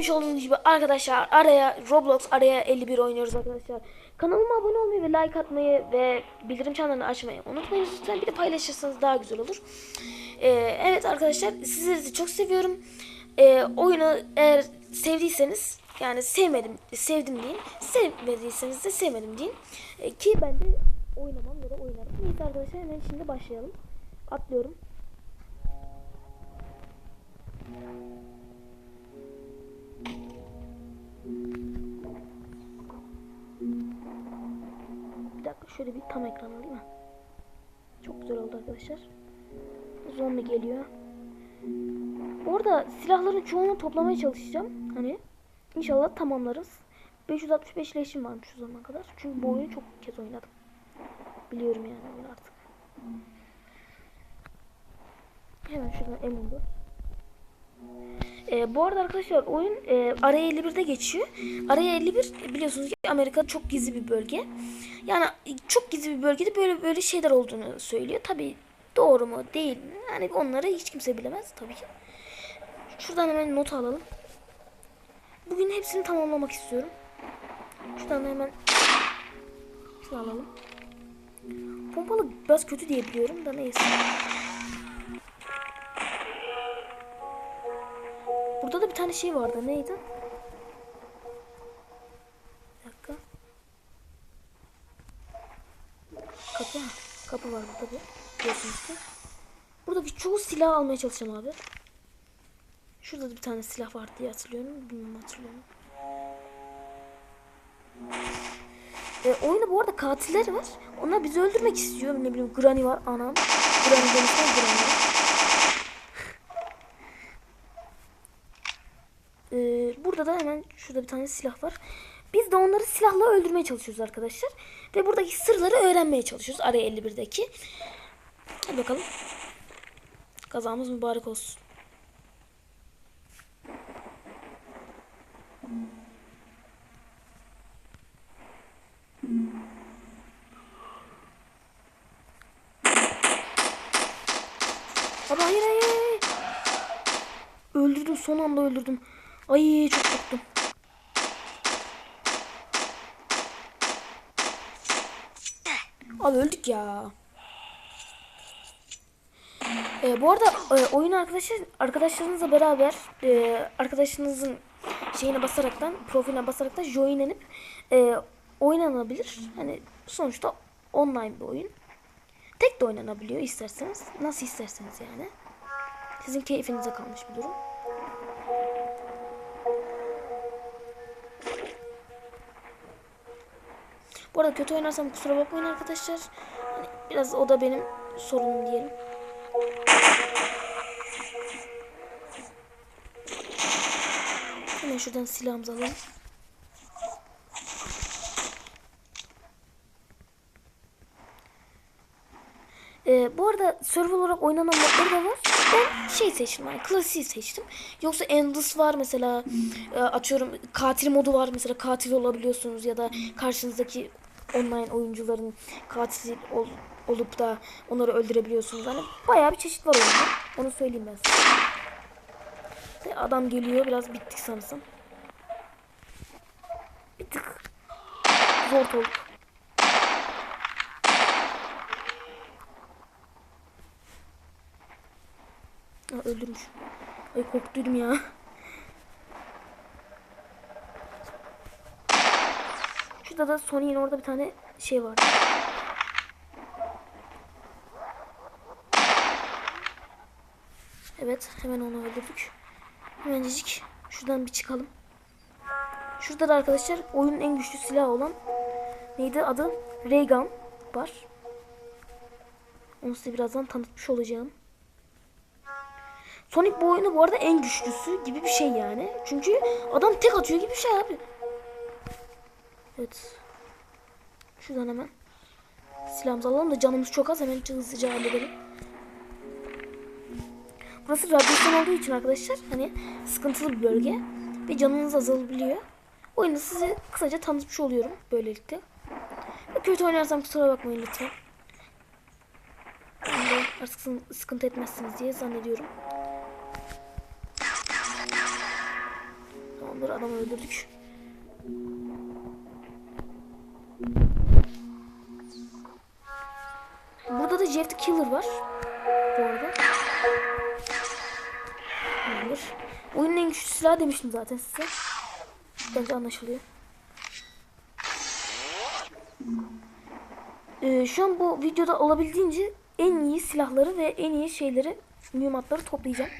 Görmüş olduğunuz gibi arkadaşlar araya Roblox araya 51 oynuyoruz arkadaşlar. Kanalıma abone olmayı ve like atmayı ve bildirim çanlarını açmayı unutmayın lütfen. Bir de paylaşırsanız daha güzel olur. Ee, evet arkadaşlar sizleri çok seviyorum. Ee, oyunu eğer sevdiyseniz yani sevmedim sevdim deyin. Sevmediyseniz de sevmedim deyin. Ee, ki ben de oynamam ya da oynarım. Neyse arkadaşlar hemen şimdi başlayalım. Atlıyorum. Şöyle bir tam ekran alayım mı? Çok güzel oldu arkadaşlar. Zombi geliyor. Orada silahların çoğunu toplamaya çalışacağım. Hani inşallah tamamlarız. 565 leşim varmış şu zamana kadar. Çünkü bu oyunu çok kez oynadım. Biliyorum yani bunu artık. Hemen şuradan M14. Ee, bu arada arkadaşlar oyun e, araya 51'de geçiyor. Araya 51 biliyorsunuz ki Amerika çok gizli bir bölge. Yani çok gizli bir bölgede böyle böyle şeyler olduğunu söylüyor. Tabi doğru mu değil mi? Yani onları hiç kimse bilemez tabii ki. Şuradan hemen not alalım. Bugün hepsini tamamlamak istiyorum. Şuradan da hemen şunu alalım. Pompalı biraz kötü diye biliyorum da neyse. Burada da bir tane şey vardı. Neydi? Bir dakika. Kapı. ha, Kapı var burada bir. Biliyorsunuz ki. Buradaki çoğu silah almaya çalışacağım abi. Şurada da bir tane silah var diye hatırlıyorum. Bilmiyorum hatırlıyorum. E, oyunda bu arada katiller var. Onlar bizi öldürmek istiyor. Ne bileyim Granny var. Anam. Granny demişler Granny burada da hemen şurada bir tane silah var. Biz de onları silahla öldürmeye çalışıyoruz arkadaşlar. Ve buradaki sırları öğrenmeye çalışıyoruz. Araya 51'deki. Hadi bakalım. Kazamız mübarek olsun. Hayır hayır hayır. Öldürdüm son anda öldürdüm. Ay çok korktum. Abi öldük ya. Ee, bu arada e, oyun arkadaşlar arkadaşlarınızla beraber e, arkadaşınızın şeyine basaraktan profiline basaraktan joinlenip e, oynanabilir. Hani sonuçta online bir oyun. Tek de oynanabiliyor isterseniz. Nasıl isterseniz yani. Sizin keyfinize kalmış bir durum. Arada kötü oynarsam kusura bakmayın arkadaşlar. Hani biraz o da benim sorunum diyelim. Hemen şuradan silahımızı alalım. Ee, bu arada server olarak oynanan modları da var. Ben şey seçtim yani klasiği seçtim. Yoksa Endless var mesela e, açıyorum katil modu var mesela katil olabiliyorsunuz ya da karşınızdaki online oyuncuların katil ol- olup da onları öldürebiliyorsunuz. Hani bayağı bir çeşit var oyunda. Onu söyleyeyim ben size. Adam geliyor biraz bittik sanırsam. Bir tık zor olduk. Öldürmüş. Ay korktuydum ya. Şurada da Sony'in orada bir tane şey var. Evet hemen onu öldürdük. Hemencik şuradan bir çıkalım. Şurada da arkadaşlar oyunun en güçlü silahı olan neydi adı? Raygun var. Onu size birazdan tanıtmış olacağım. Sonic bu oyunda bu arada en güçlüsü gibi bir şey yani. Çünkü adam tek atıyor gibi bir şey abi. Evet. Şuradan hemen silahımızı alalım da canımız çok az hemen hızlıca halledelim. Burası radyasyon olduğu için arkadaşlar hani sıkıntılı bir bölge ve canınız azalabiliyor. Oyunu size kısaca tanıtmış oluyorum böylelikle. Ve kötü oynarsam kusura bakmayın lütfen. De artık sı- sıkıntı etmezsiniz diye zannediyorum. Tamam Tamamdır adamı öldürdük. Jeff Killer var. Bu arada. Tamamdır. Oyunun en güçlü silahı demiştim zaten size. Bence anlaşılıyor. Ee, şu an bu videoda olabildiğince en iyi silahları ve en iyi şeyleri, mühimmatları toplayacağım.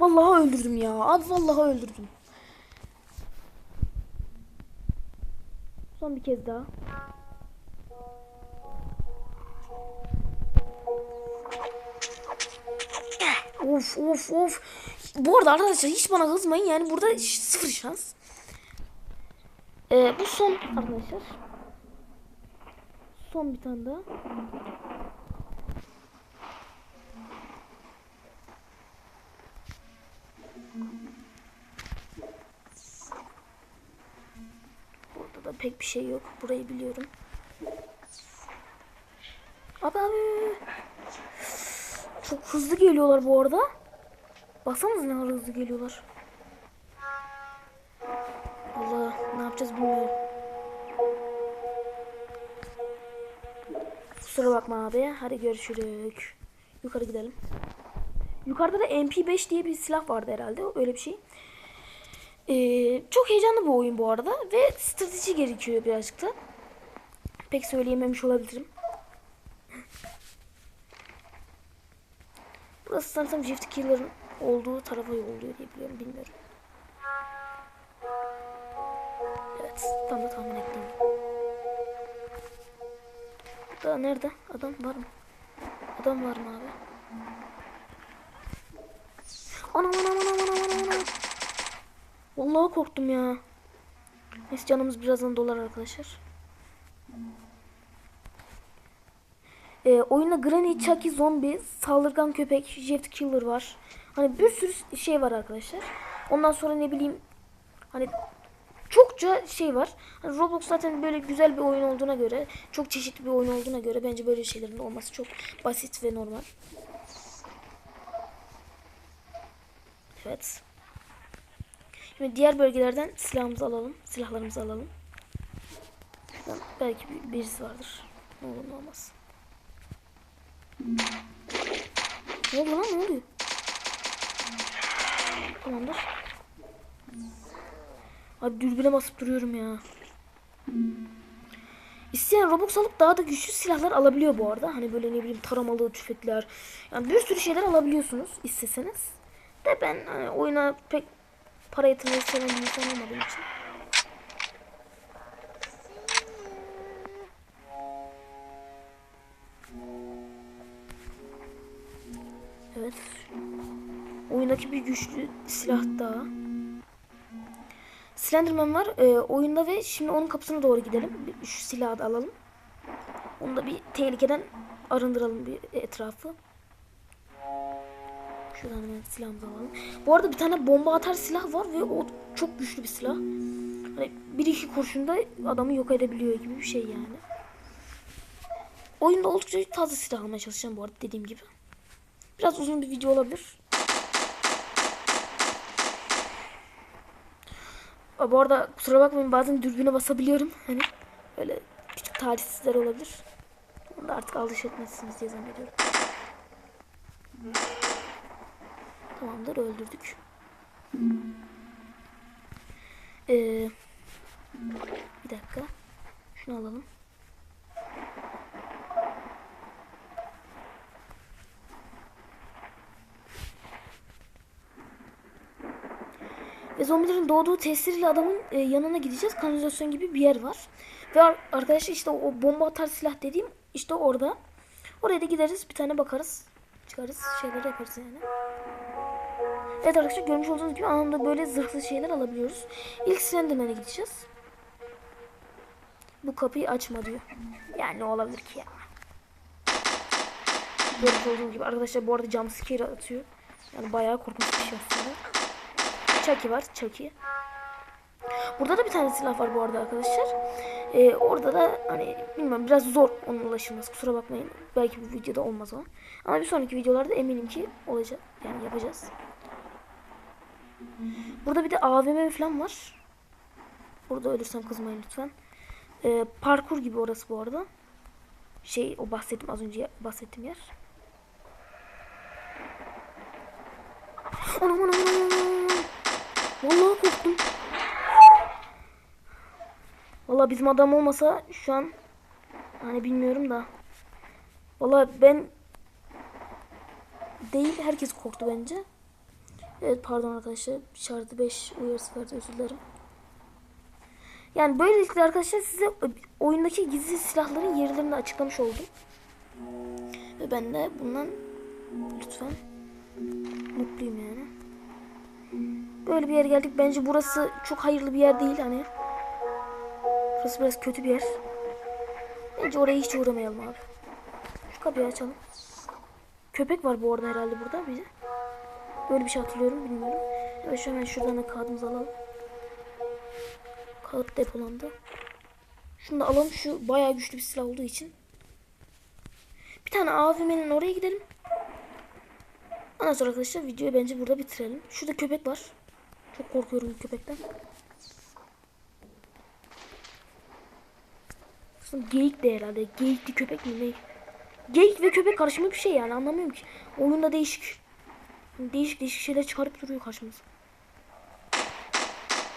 Vallahi öldürdüm ya. Abi vallahi öldürdüm. Son bir kez daha. Of of of. Bu arada arkadaşlar hiç bana kızmayın yani burada sıfır şans. Ee, bu son arkadaşlar. Son bir tane daha. Burada da pek bir şey yok. Burayı biliyorum. Abi abi. Çok hızlı geliyorlar bu arada. Baksanıza ne kadar hızlı geliyorlar. Allah ne yapacağız bilmiyorum. Kusura bakma abi. Hadi görüşürüz. Yukarı gidelim. Yukarıda da MP5 diye bir silah vardı herhalde. Öyle bir şey. Ee, çok heyecanlı bir oyun bu arada. Ve strateji gerekiyor birazcık da. Pek söyleyememiş olabilirim. Burası sanırsam Shift Killer'ın olduğu tarafa yolluyor diye biliyorum. Bilmiyorum. Evet. Tam da tahmin ettiğim gibi. Nerede? Adam var mı? Adam var mı abi? Anam anam anam anam anam anam. Vallahi korktum ya. Neyse canımız birazdan dolar arkadaşlar. Ee, oyunda Granny, Chucky, Zombie, Saldırgan Köpek, Jet Killer var. Hani bir sürü şey var arkadaşlar. Ondan sonra ne bileyim hani çokça şey var. Hani Roblox zaten böyle güzel bir oyun olduğuna göre, çok çeşitli bir oyun olduğuna göre bence böyle şeylerin olması çok basit ve normal. Evet. Şimdi diğer bölgelerden silahımızı alalım. Silahlarımızı alalım. Şuradan belki bir, birisi vardır. Ne olur ne olmaz. Ne oluyor lan ne oluyor? Tamamdır. Abi dürbüne basıp duruyorum ya. İsteyen Robux alıp daha da güçlü silahlar alabiliyor bu arada. Hani böyle ne bileyim taramalı tüfekler. Yani bir sürü şeyler alabiliyorsunuz isteseniz. De ben hani oyuna pek para yatırmayı seven bir insan olmadığım için. Evet. Oyundaki bir güçlü silah daha. Slenderman var e, oyunda ve şimdi onun kapısına doğru gidelim. Şu silahı da alalım. Onu da bir tehlikeden arındıralım bir etrafı. Şuradan hemen silahımızı alalım. Bu arada bir tane bomba atar silah var ve o çok güçlü bir silah. Hani bir iki kurşunda adamı yok edebiliyor gibi bir şey yani. Oyunda oldukça fazla silah almaya çalışacağım bu arada dediğim gibi. Biraz uzun bir video olabilir. Aa, Bu arada kusura bakmayın bazen dürbüne basabiliyorum. Hani öyle küçük talihsizler olabilir. Onu da artık alış etmezsiniz diye zannediyorum. Tamamdır öldürdük. Ee, bir dakika. Şunu alalım. Ve zombilerin doğduğu tesiriyle adamın e, yanına gideceğiz. Kanalizasyon gibi bir yer var. Ve ar- arkadaşlar işte o bomba atar silah dediğim işte orada. Oraya da gideriz bir tane bakarız. Çıkarız şeyleri yaparız yani. Evet arkadaşlar görmüş olduğunuz gibi anında böyle zırhlı şeyler alabiliyoruz. İlk Slenderman'e gideceğiz. Bu kapıyı açma diyor. Yani ne olabilir ki ya? Görmüş olduğunuz gibi arkadaşlar bu arada jumpscare atıyor. Yani bayağı korkunç bir şey aslında. Chucky var. Chucky. Burada da bir tane silah var bu arada arkadaşlar. Ee, orada da hani bilmem biraz zor onun ulaşılması. Kusura bakmayın. Belki bu videoda olmaz o. Ama bir sonraki videolarda eminim ki olacak. Yani yapacağız. Burada bir de AVM falan var. Burada ölürsem kızmayın lütfen. Ee, parkur gibi orası bu arada. Şey o bahsettim az önce bahsettiğim yer. Anam anam anam. Vallahi korktum. Vallahi bizim adam olmasa şu an hani bilmiyorum da. Vallahi ben değil herkes korktu bence. Evet pardon arkadaşlar. Şartı 5 uyarısı verdi özür dilerim. Yani böylelikle arkadaşlar size oyundaki gizli silahların yerlerini açıklamış oldum. Ve ben de bundan lütfen mutluyum yani. Böyle bir yere geldik. Bence burası çok hayırlı bir yer değil hani. Burası biraz kötü bir yer. Bence oraya hiç uğramayalım abi. Şu kapıyı açalım. Köpek var bu arada herhalde burada bize. Böyle bir şey hatırlıyorum bilmiyorum. Evet şu hemen şuradan da kağıdımızı alalım. Kağıt depolandı. Şunu da alalım. Şu bayağı güçlü bir silah olduğu için. Bir tane AVM'nin oraya gidelim. Ondan sonra arkadaşlar videoyu bence burada bitirelim. Şurada köpek var. Çok korkuyorum köpekten. Aslında geyik de herhalde. Geyikli köpek mi ne? Geyik ve köpek karışımı bir şey yani anlamıyorum ki. Oyunda değişik. Değişik değişik şeyler çıkarıp duruyor karşımıza.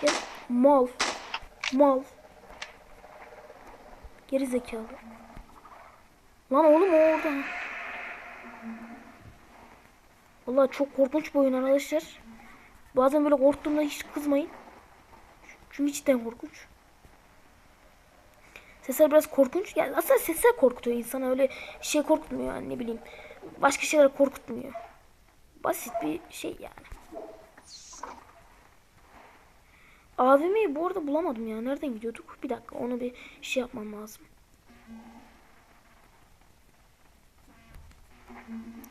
Gel. Mal. Mal. Geri zekalı. Lan oğlum o orada. Vallahi çok korkunç bir oyun arkadaşlar. Bazen böyle korktuğumda hiç kızmayın. Çünkü cidden korkunç. Sesler biraz korkunç. Yani aslında sesler korkutuyor insana öyle şey korkutmuyor yani ne bileyim. Başka şeyler korkutmuyor. Basit bir şey yani. AVM'yi bu arada bulamadım ya. Nereden gidiyorduk? Bir dakika onu bir şey yapmam lazım.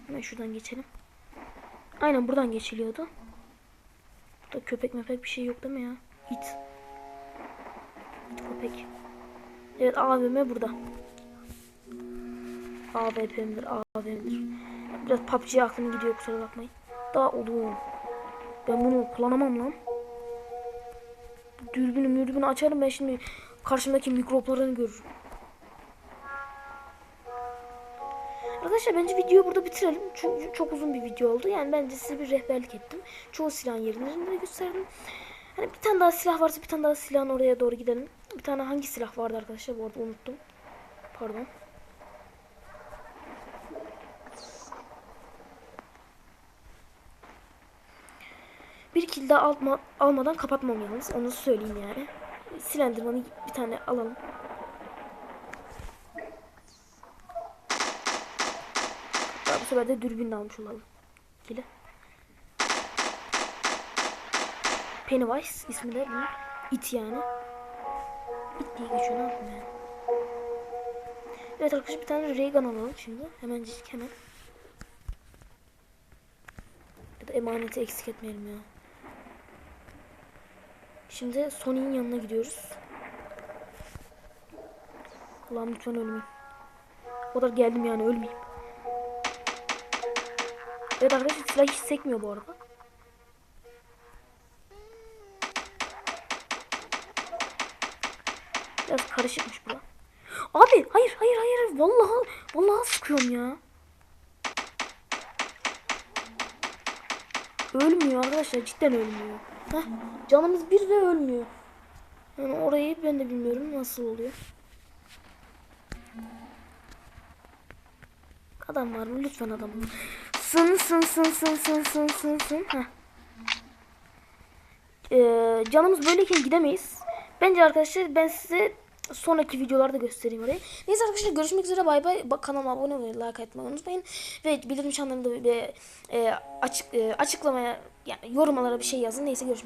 Hemen şuradan geçelim. Aynen buradan geçiliyordu. Burada köpek mepek bir şey yok değil mi ya? İt. İt köpek. Evet AVM burada. AVP'mdir, AVM'dir. Biraz PUBG'ye aklım gidiyor kusura bakmayın. Daha oğlum. Ben bunu kullanamam lan. Dürbünü mürbünü açarım ben şimdi karşımdaki mikroplarını görürüm. Arkadaşlar bence videoyu burada bitirelim. Çünkü çok uzun bir video oldu. Yani bence size bir rehberlik ettim. Çoğu silahın yerini de gösterdim. Hani bir tane daha silah varsa bir tane daha silahın oraya doğru gidelim. Bir tane hangi silah vardı arkadaşlar bu arada unuttum. Pardon. Bir kill daha alma, almadan kapatmam yalnız. Onu söyleyeyim yani. Silendirmanı bir tane alalım. Bu sefer de dürbün almış olalım. Kili. Pennywise ismi de bunun. It yani. It diye geçiyor yani. Evet arkadaşlar bir tane Reagan alalım şimdi. Hemencik hemen. Ya da emaneti eksik etmeyelim ya. Şimdi Sony'nin yanına gidiyoruz. Allah'ım lütfen ölmeyeyim. O kadar geldim yani ölmeyeyim. Evet arkadaşlar silah hiç sekmiyor bu arada. Biraz karışıkmış bu. da. Abi hayır hayır hayır vallahi vallahi sıkıyorum ya. Ölmüyor arkadaşlar cidden ölmüyor. Heh, canımız bir ve ölmüyor. Yani orayı ben de bilmiyorum nasıl oluyor. Adam var mı? Lütfen adam. Sın sın sın sın sın sın sın sın. Heh. Ee, canımız böyleyken gidemeyiz. Bence arkadaşlar ben size sonraki videolarda göstereyim orayı. Neyse arkadaşlar görüşmek üzere bay bay. Bak kanalıma abone olmayı, like atmayı unutmayın. Ve bildirim çanlarını da bir, e, açık, e, açıklamaya yani yorumlara bir şey yazın. Neyse görüşmek